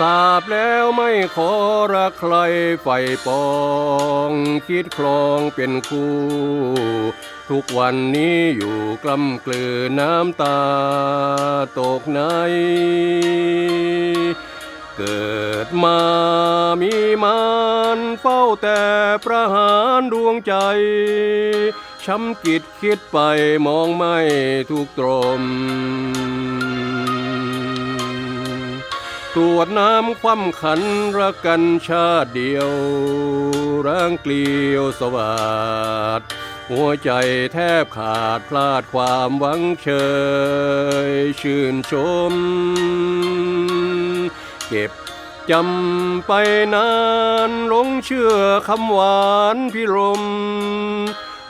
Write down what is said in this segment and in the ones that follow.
ทราบแล้วไม่ขอรักใครไฟปองคิดคลองเป็นคู่ ทุกวันนี้อยู่กล้ำกลืนน้ำตาตกใน เกิดมามีมานเฝ้าแต่ประหารดวงใจช้ำกิดคิดไปมองไม่ทุกตรม ตรวจน้ำคว่ำขันรักกันชาติเดียว ร่างเกลียวสวัสดหัวใจแทบขาดพลาดความหวังเชย ชื่นชม เก็บจำไปนานหลงเชื่อคำหวานพิรม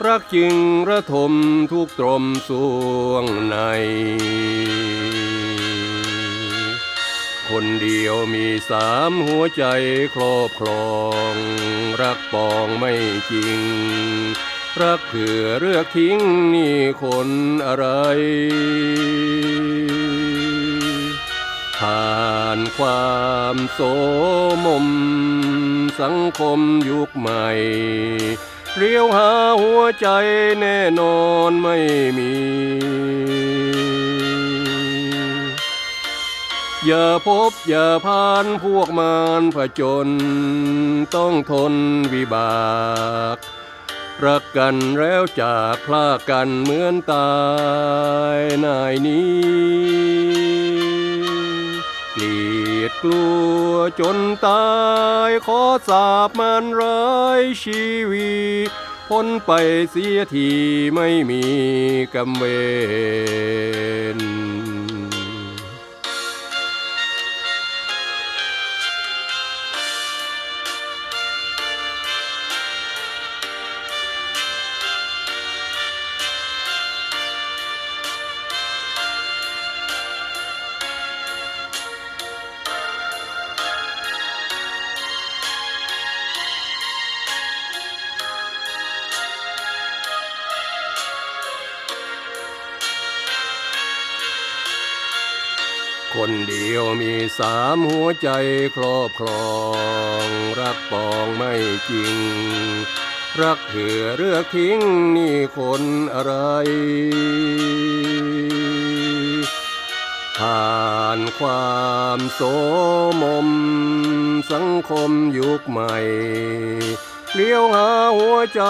รักจริงระทมทุกตรมสวงใน คนเดียวมีสามหัวใจครอบครอง รักปองไม่จริง รักเผื่อเลือกทิ้งนี่คนอะไร ผ่านความโสมม สังคมยุคใหม่เลี้ยวหาหัวใจแน่นอนไม่มี อย่าพบอย่าพานพวกมารผจญต้องทนวิบาก รักกันแล้วจากพลากกันเหมือนตายนายนี้เกลียดกลัวจนตายขอสาบมันร้ายชีวีพ้นไปเสียทีไม่มีกำเวน คนเดียวมีสามหัวใจครอบครอง รักปองไม่จริง รักเหือเลือกทิ้งนี่คนอะไร ผ่านความโสมม สังคมยุคใหม่เลี้ยวหาหัวใจ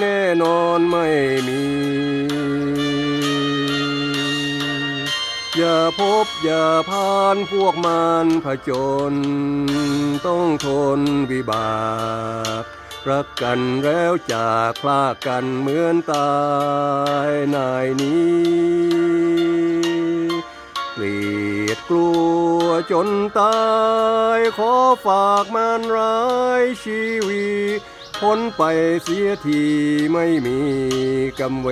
แน่นอนไม่มี อย่าพบอย่าพานพวกมารผจญต้องทนวิบากรักกันแล้วจากพลากกันเหมือนตายนายนี้เกลียดกลัวจนตายขอฝากมันร้ายชีวีพ้นไปเสียทีไม่มีกำเว